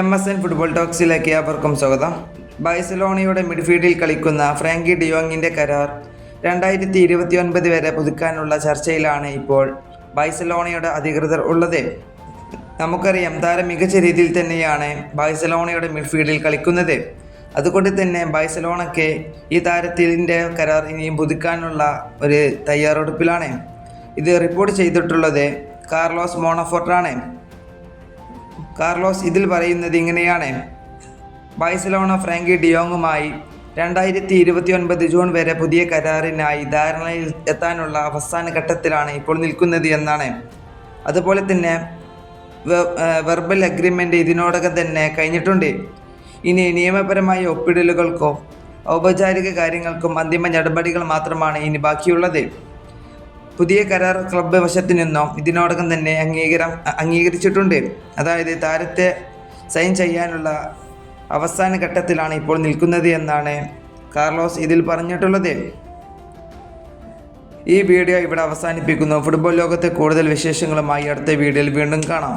M S N football ടോക്സിലേക്ക് അവർക്കും സ്വാഗതം. ബൈസലോണയുടെ മിഡ്ഫീൽഡിൽ കളിക്കുന്ന ഫ്രാങ്കി ഡിയോങ്ങിന്റെ കരാർ രണ്ടായിരത്തി ഇരുപത്തി ഒൻപത് വരെ പുതുക്കാനുള്ള ചർച്ചയിലാണ് ഇപ്പോൾ ബൈസലോണയുടെ അധികൃതർ ഉള്ളത്. നമുക്കറിയാം താരം മികച്ച രീതിയിൽ തന്നെയാണ് ബൈസലോണയുടെ മിഡ്ഫീൽഡിൽ കളിക്കുന്നത്. അതുകൊണ്ട് തന്നെ ബൈസലോണയ്ക്ക് ഈ താരത്തിന്റെ കരാർ ഇനിയും പുതുക്കാനുള്ള ഒരു തയ്യാറെടുപ്പിലാണ്. ഇത് റിപ്പോർട്ട് ചെയ്തിട്ടുള്ളത് കാർലോസ് മോണഫോർട്ടാണ്. കാർലോസ് ഇതിൽ പറയുന്നത് ഇങ്ങനെയാണ്. ബൈസലോണ ഫ്രാങ്കി ഡിയോങ്ങുമായി രണ്ടായിരത്തി ഇരുപത്തി ഒൻപത് ജൂൺ വരെ പുതിയ കരാറിനായി ധാരണയിൽ എത്താനുള്ള അവസാന ഘട്ടത്തിലാണ് ഇപ്പോൾ നിൽക്കുന്നത് എന്നാണ്. അതുപോലെ തന്നെ വെർബൽ അഗ്രിമെന്റ് ഇതിനോടകം തന്നെ കഴിഞ്ഞിട്ടുണ്ട്. ഇനി നിയമപരമായ ഒപ്പിടലുകൾക്കോ ഔപചാരിക കാര്യങ്ങൾക്കും അന്തിമ നടപടികൾ മാത്രമാണ് ഇനി ബാക്കിയുള്ളത്. പുതിയ കരാർ ക്ലബ്ബ് വശത്തു നിന്നും ഇതിനോടകം തന്നെ അംഗീകാരം അംഗീകരിച്ചിട്ടുണ്ട്. അതായത് താരത്തെ സൈൻ ചെയ്യാനുള്ള അവസാന ഘട്ടത്തിലാണ് ഇപ്പോൾ നിൽക്കുന്നത് എന്നാണ് കാർലോസ് ഇതിൽ പറഞ്ഞിട്ടുള്ളത്. ഈ വീഡിയോ ഇവിടെ അവസാനിപ്പിക്കുന്നു. ഫുട്ബോൾ ലോകത്തെ കൂടുതൽ വിശേഷങ്ങളുമായി അടുത്ത വീഡിയോയിൽ വീണ്ടും കാണാം.